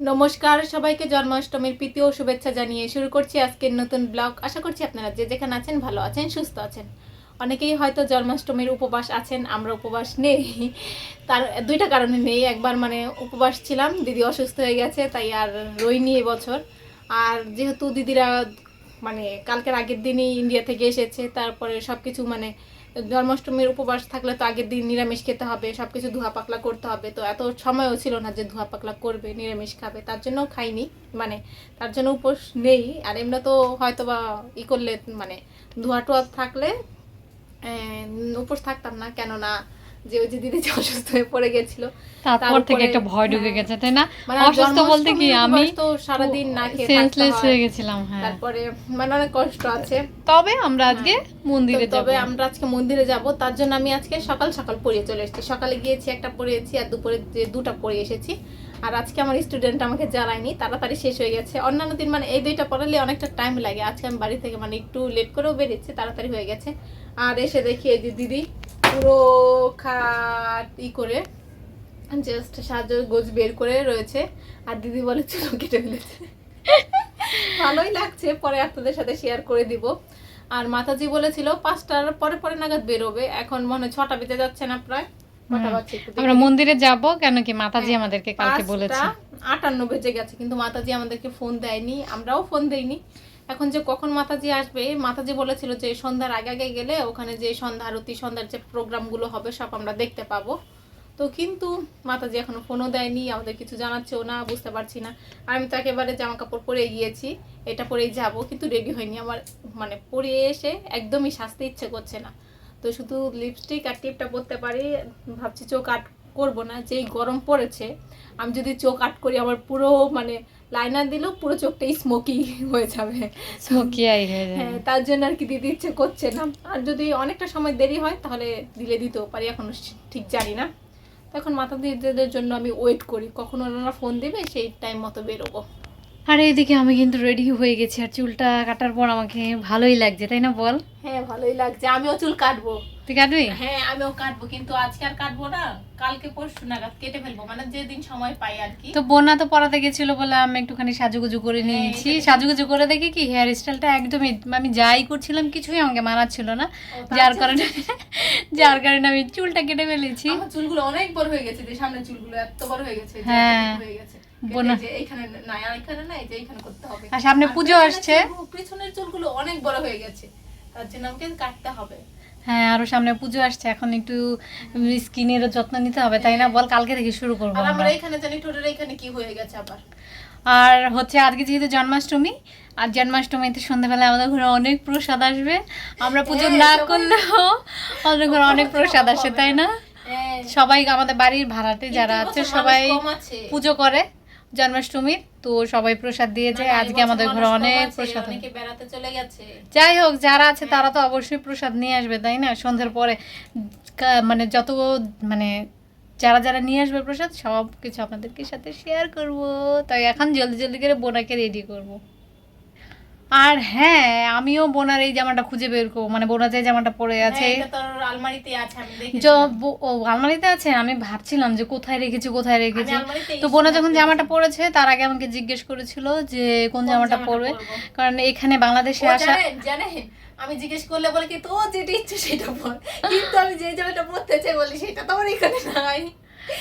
নমস্কার, সবাইকে জন্মাষ্টমীর প্রীতি ও শুভেচ্ছা জানিয়ে শুরু করছি আজকের নতুন ব্লগ। আশা করছি আপনারা যে যেখানে আছেন, ভালো আছেন, সুস্থ আছেন। অনেকেই হয়তো জন্মাষ্টমীর উপবাস আছেন, আমরা উপবাস নেই। তার, দুইটা কারণে নেই। একবার মানে উপবাস ছিলাম, দিদি অসুস্থ হয়ে গেছে, তাই আর রইনি এবছর। আর যেহেতু দিদিরা মানে কালকের আগের দিনই ইন্ডিয়া থেকে এসেছে, তারপরে সব কিছু মানে জন্মাষ্টমীর উপবাস থাকলে তো আগের দিন নিরামিষ খেতে হবে সব কিছু ধোয়া পাকলা করতে হবে। তো এত সময়ও ছিল না যে ধোয়া পাকলা করবে, নিরামিষ খাবে। তার জন্য খাইনি মানে তার জন্য উপোস নেই। আর এমনি তো হয়তো বা ই করলে মানে ধোয়া টোয়া থাকলে উপোস থাকতাম না। কেননা যে ওই যে দিদি যে অসুস্থ হয়ে পড়ে গেছিল তারপর থেকে একটা ভয় ঢুকে হ্যাঁ। গেছে তাই না? মানে অসুস্থ বলতে কি আমি তো সারাদিন না খেয়ে সেন্সলেস হয়ে। গেছিলাম হ্যাঁ। তারপরে মানে অনেক কষ্ট আছে। তবে আমরা আজকে মন্দিরে যাব। তবে আমরা আজকে মন্দিরে যাব তার জন্য আমি আজকে সকাল সকাল পড়িয়ে চলে এসেছি। সকালে গিয়েছি একটা পড়িয়েছি আর দুপুরে যে দুটা পড়ে এসেছি। আর আজকে আমার স্টুডেন্ট আমাকে জ্বালায়নি তাড়াতাড়ি শেষ হয়ে গেছে। অন্যান্য দিন মানে এই দুইটা পড়ালে অনেকটা টাইম লাগে। আজকে আমি বাড়ি থেকে মানে একটু লেট করেও বেরিয়েছি তাড়াতাড়ি হয়ে গেছে। আর এসে দেখি এই যে দিদি পুরো খাট ই করে জাস্ট সাহায্য গোজ বের করে রয়েছে। আর দিদি বলে চুলো কেটে ফেলেছে। ভালোই লাগছে পরে আপনাদের সাথে শেয়ার করে দিব। আর মাতাজি বলেছিল পাঁচটার পরে পরে নাগাদ বেরোবে। এখন মনে হয় ছটা বেজে যাচ্ছে না প্রায়। আমরা মন্দিরে যাব কেন কি মাতাজি হ্যাঁ, আমাদেরকে কালকে বলেছে। আটান্ন বেজে গেছে কিন্তু মাতাজি আমাদেরকে ফোন দেয়নি আমরাও ফোন দেইনি। এখন যে কখন মাতাজি আসবে, মাতাজি বলেছিল যে সন্ধ্যার আগে আগে গেলে ওখানে যে সন্ধ্যা আরতি, সন্ধ্যার যে প্রোগ্রামগুলো হবে সব আমরা দেখতে পাবো। তো কিন্তু মাতাজি এখনও ফোনও দেয়নি, আমাদের কিছু জানাচ্ছেও না, বুঝতে পারছি না। আমি তো একেবারে জামা কাপড় পরে গিয়েছি, এটা পরেই যাব, কিন্তু রেডি হয়নি আমার মানে পরে এসে একদমই সাজতে ইচ্ছে করছে না। তো শুধু লিপস্টিক আর টিপটা পরতে পারি, ভাবছি চোখ আট করব না, যেই গরম পড়েছে, আমি যদি চোখ আট করি আমার পুরো মানে লাইনার দিলেও পুরো চোখটাই স্মোকি হয়ে যাবে। স্মোকি আই হয়ে যাবে। হ্যাঁ তার জন্য আর কি দিতে ইচ্ছে করছে না। আর যদি অনেকটা সময় দেরি হয় তাহলে দিলে দিতেও পারি এখন ঠিক জানি না। তখন এখন মাথা দিদিদের জন্য আমি ওয়েট করি কখন ওনারা ফোন দেবে সেই টাইম মতো বেরোবো। আর এইদিকে আমি কিন্তু রেডি হয়ে গেছি আর চুলটা কাটার পর আমাকে ভালোই লাগছে তাই না বল? হ্যাঁ ভালোই লাগছে। আমিও চুল কাটবো। তুই কাটবি? হ্যাঁ আমিও কাটবো কিন্তু আজকে আর কাটবো না কালকে পরশু নাগাদ কেটে ফেলব মানে যেদিন সময় পাই আর কি। তো বোনা তো পড়াতে গেছিল বলে আমি একটুখানি সাজুগুজু করে হ্যাঁ, নিয়েছি। সাজুগুজু করে দেখি কি হেয়ার স্টাইলটা একদমই আমি যাই করছিলাম কিছুই আমাকে মানাচ্ছিল না। যার কারণে যার কারণে আমি চুলটা কেটে ফেলেছি। আমার চুলগুলো অনেক বড় হয়ে গেছে যে সামনে চুলগুলো এত বড় হয়ে গেছে হ্যাঁ। হয়ে গেছে। আর এখানে আর সামনে পুজো আসছে। পেছনের চুলগুলো অনেক বড় হয়ে গেছে। তার জন্য আমাকে কাটতে হবে। হ্যাঁ আরও সামনে পুজো আসছে। এখন একটু স্কিনেরও যত্ন নিতে হবে তাই না? বল কালকে থেকে শুরু করব আমরা। এইখানে জানি ঠোঁটের এইখানে কি হয়ে গেছে আবার। আর হচ্ছে আজকে যেহেতু জন্মাষ্টমী আর জন্মাষ্টমীতে সন্ধ্যাবেলা আমাদের ঘরে অনেক প্রসাদ আসবে। আমরা পুজো হ্যাঁ, না করলেও আমাদের ঘরে অনেক প্রসাদ আসে তাই না? হ্যাঁ, সবাই আমাদের বাড়ির ভাড়াতে যারা আছে সবাই। পুজো করে। জন্মাষ্টমীর তো সবাই প্রসাদ দিয়েছে আজকে আমাদের ঘরে অনেক প্রসাদ বেড়াতে চলে গেছে। যাই হোক যারা আছে তারা তো অবশ্যই প্রসাদ নিয়ে আসবে তাই না? সন্ধ্যার পরে মানে যত মানে যারা যারা নিয়ে আসবে প্রসাদ সব কিছু আপনাদেরকে সাথে শেয়ার করব। তাই এখন জলদি জলদি করে বোনাকে রেডি করব। আর হ্যাঁ আমিও বোনার এই জামাটা খুঁজে বের করব। মানে বোনা যে জামাটা পরে আছে। হ্যাঁ, তোর আলমারিতে আছে ও আলমারিতে আছে? আমি ভাবছিলাম যে কোথায় রেখেছি কোথায় রেখেছি। তো বোনা যখন জামাটা পরেছে তার আগে আমাকে জিজ্ঞেস করেছিল যে কোন জামাটা পরবে। কারণ এখানে বাংলাদেশে আসা জানেন আমি জিজ্ঞেস করলে বলে কি তো যেটা ইচ্ছে সেটা পর। কিন্তু আমি যে জামাটা পরতে চাই বলি সেটা তো আমার এখানে নাই।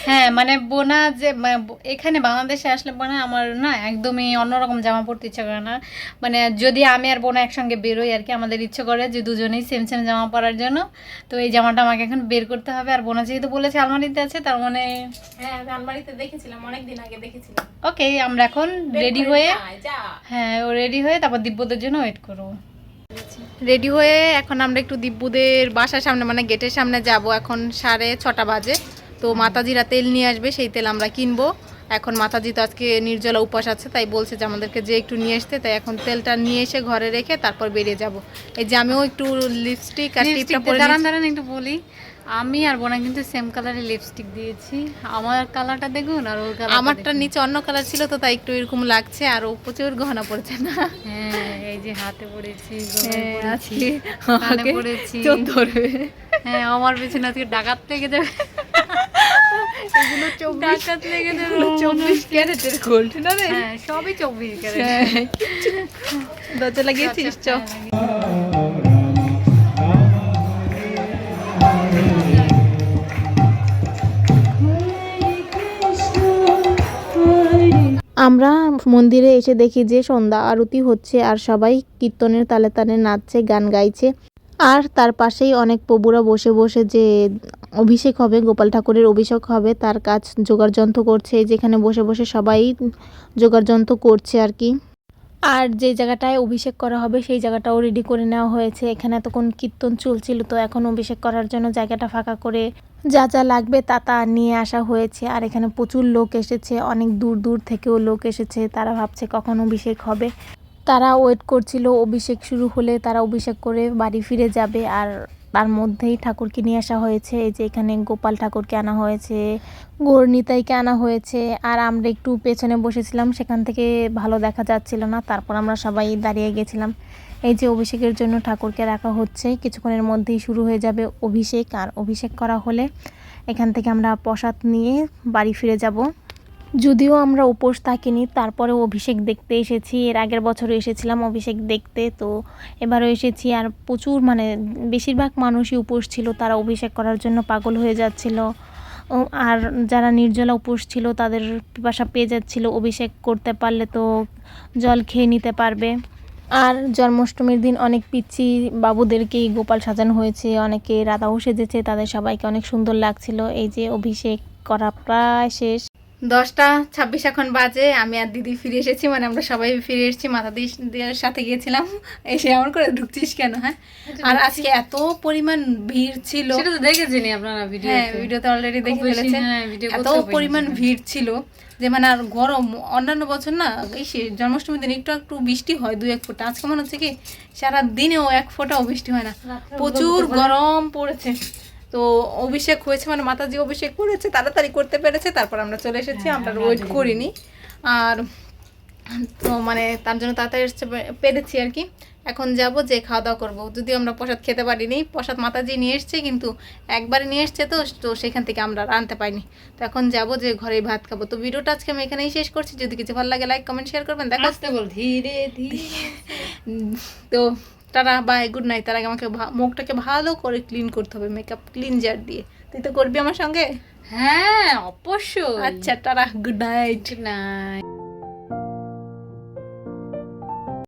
হ্যাঁ মানে বোনা যে এখানে বাংলাদেশে আসলে বোনা আমার না একদমই অন্যরকম জামা পরতে ইচ্ছা করে না। মানে যদি আমি আর বোনা একসঙ্গে বেরোই আর কি আমাদের ইচ্ছে করে যে দুজনেই সেম সেম জামা পরার জন্য তো এই জামাটা আমাকে এখন বের করতে হবে। আর বোনা যেহেতু বলেছে আলমারিতে আছে তার মানে হ্যাঁ আলমারিতে দেখেছিলাম অনেকদিন আগে দেখেছিলাম। ওকে আমরা এখন রেডি হয়ে হ্যাঁ ও রেডি হয়ে তারপর দিব্যদের জন্য ওয়েট করব। রেডি হয়ে এখন আমরা একটু দিব্যদের বাসার সামনে মানে গেটের সামনে যাব। এখন সাড়ে ছটা বাজে। তো মাতাজিরা তেল নিয়ে আসবে সেই তেল আমরা কিনবো। এখন মাতাজি তো আজকে নির্জলা উপাস আছে তাই বলছে যে আমাদেরকে যে একটু নিয়ে আসতে তাই এখন তেলটা নিয়ে এসে ঘরে রেখে তারপর বেরিয়ে যাব। এই যে আমিও একটু লিপস্টিক আর টিপটা পরে দাঁড়ান দাঁড়ান একটু বলি। আমি আর বোনা কিন্তু সেম কালারের লিপস্টিক দিয়েছি। আমার কালারটা দেখুন আর ওর কালার আমারটা নিচে অন্য কালার ছিল তো তাই একটু এরকম লাগছে আর ও প্রচুর গহনা পড়ছে না। হ্যাঁ এই যে হাতে পড়েছি হ্যাঁ, পড়েছি চোখ ধরবে। হ্যাঁ আমার পেছনে আজকে ডাকাত লেগে যাবে। এগুলো ডাকাত লেগে এগুলো চব্বিশ ক্যারেটের গোল্ড না রে? হ্যাঁ সবই চব্বিশ ক্যারেট। হ্যাঁ। দরজা লাগিয়েছিস চ। আমরা মন্দিরে এসে দেখি যে সন্ধ্যা আরতি হচ্ছে আর সবাই কীর্তনের তালে তালে নাচছে গান গাইছে। আর তার পাশেই অনেক প্রভুরা বসে বসে যে অভিষেক হবে, গোপাল ঠাকুরের অভিষেক হবে, তার কাজ যোগাড়যন্ত্র করছে, যেখানে বসে বসে সবাই যোগাড়যন্ত্র করছে আর কি। আর যে জায়গাটায় অভিষেক করা হবে, সেই জায়গাটাও রেডি করে নেওয়া হয়েছে। এখানে এতক্ষণ কীর্তন চলছিল, তো এখন অভিষেক করার জন্য জায়গাটা ফাঁকা করে যা যা লাগবে তা তা নিয়ে আসা হয়েছে। আর এখানে প্রচুর লোক এসেছে, অনেক দূর দূর থেকেও লোক এসেছে, তারা ভাবছে কখন অভিষেক হবে। তারা ওয়েট করছিল, অভিষেক শুরু হলে তারা অভিষেক করে বাড়ি ফিরে যাবে। আর তার মধ্যেই ঠাকুরকে নিয়ে আসা হয়েছে। এই যে এখানে গোপাল ঠাকুরকে আনা হয়েছে গৌরনিতাইকে আনা হয়েছে, আর আমরা একটু পেছনে বসেছিলাম, সেখান থেকে ভালো দেখা যাচ্ছিল না। তারপর আমরা সবাই দাঁড়িয়ে গেছিলাম। এই যে অভিষেকের জন্য ঠাকুরকে রাখা হচ্ছে, কিছুক্ষণের মধ্যেই শুরু হয়ে যাবে অভিষেক। আর অভিষেক করা হলে এখান থেকে আমরা প্রসাদ নিয়ে বাড়ি ফিরে যাব। যদিও আমরা উপোস থাকিনি, তারপরেও অভিষেক দেখতে এসেছি। এর আগের বছরও এসেছিলাম অভিষেক দেখতে, তো এবারও এসেছি। আর প্রচুর মানে বেশিরভাগ মানুষই উপোস ছিল, তারা অভিষেক করার জন্য পাগল হয়ে যাচ্ছিল। আর যারা নির্জলা উপোস ছিল, তাদের পিপাসা পেয়ে যাচ্ছিল অভিষেক করতে পারলে তো জল খেয়ে নিতে পারবে। আর জন্মাষ্টমীর দিন অনেক পিচ্ছি বাবুদেরকেই গোপাল সাজানো হয়েছে, অনেকে রাধাও সেজেছে, তাদের সবাইকে অনেক সুন্দর লাগছিল। এই যে অভিষেক করা প্রায় শেষ। দশটা ছাব্বিশ এখন বাজে আমি আর দিদি ফিরে এসেছি মানে আমরা সবাই ফিরে এসেছি মাথা দিদির সাথে গিয়েছিলাম। এসে এমন করে ঢুকছিস কেন হ্যাঁ? আর আজকে এত পরিমাণ ভিড় ছিল। সেটা তো দেখেছেন আপনারা ভিডিও হ্যাঁ ভিডিওতে অলরেডি দেখে ফেলেছেন। হ্যাঁ, এত পরিমাণ ভিড় ছিল যে মানে আর গরম অন্যান্য বছর না এই সে জন্মাষ্টমীর দিন একটু একটু বৃষ্টি হয় দু এক ফোঁটা। আজকে মনে হচ্ছে কি সারা দিনেও এক ফোঁটাও বৃষ্টি হয় না। প্রচুর গরম পড়েছে। তো অভিষেক হয়েছে মানে মাতাজি অভিষেক করেছে তাড়াতাড়ি করতে পেরেছে তারপর আমরা চলে এসেছি আমরা ওয়েট করিনি। আর তো মানে তার জন্য তাড়াতাড়ি এসছে পেরেছি আর কি। এখন যাব যে খাওয়া দাওয়া করব। যদিও আমরা প্রসাদ খেতে পারিনি প্রসাদ মাতাজি নিয়ে এসছে কিন্তু একবারে নিয়ে এসছে তো তো সেখান থেকে আমরা আনতে পারিনি। তো এখন যাব যে ঘরে ভাত খাব। তো ভিডিওটা আজকে আমি এখানেই শেষ করছি। যদি কিছু ভালো লাগে লাইক কমেন্ট শেয়ার করবেন। দেখা আসতে বল ধীরে ধীরে। তো টাটা বাই গুড নাইট তার আগে আমাকে মুখটাকে ভালো করে ক্লিন করতে হবে মেকআপ ক্লিনজার দিয়ে। তুই তো করবি আমার সঙ্গে? হ্যাঁ অবশ্যই। আচ্ছা tata good night good night